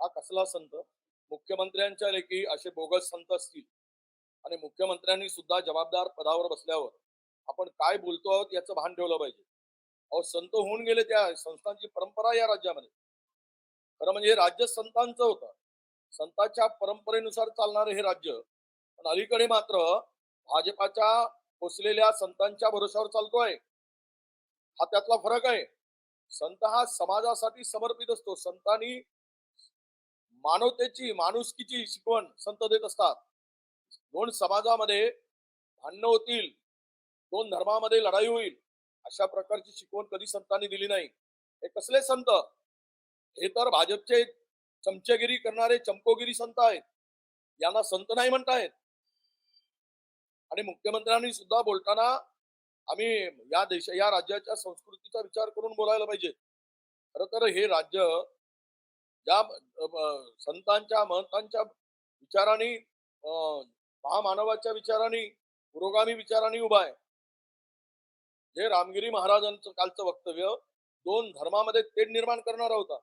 हा कसला संत? मुख्यमंत्र्यांच्या लेखी असे बोगस संत असतील. आणि मुख्यमंत्र्यांनी सुद्धा जबाबदार पदावर बसल्यावर आपण काय बोलतो आहोत याचं भान ठेवलं पाहिजे. अहो संत होऊन गेले त्या संस्थांची परंपरा या राज्यामध्ये. खरं म्हणजे हे राज्य संतांचं होतं. संतांच्या परंपरेनुसार चालणारं हे राज्य पण अलीकडे मात्र भाजपाच्या पोचलेल्या संतांच्या भरोशावर चालतोय. हा त्यातला फरक आहे. संत हा समाजासाठी समर्पित असतो. संतांनी मानवतेची माणुसकीची शिकवण संत देत असतात. दोन समाजामध्ये भांडणं होतील दोन धर्मामध्ये लढाई होईल अशा प्रकारची शिकवण कधी संतांनी दिली नाही. हे कसले संत? हे तर भाजपचे चमचेगिरी करणारे चमकोगिरी संत आहेत. यांना संत नाही म्हणतायत. आणि मुख्यमंत्र्यांनी सुद्धा बोलताना आम्ही या देश या राज्याच्या संस्कृतीचा विचार करून बोलायला पाहिजे. खर तर हे राज्य ज्या संतांच्या महंतांच्या विचाराने महामानवाच्या विचाराने पुरोगामी विचाराने उभा आहे. जे रामगिरी महाराजांचं कालचं वक्तव्य दोन धर्मामध्ये तेढ निर्माण करणारा होता.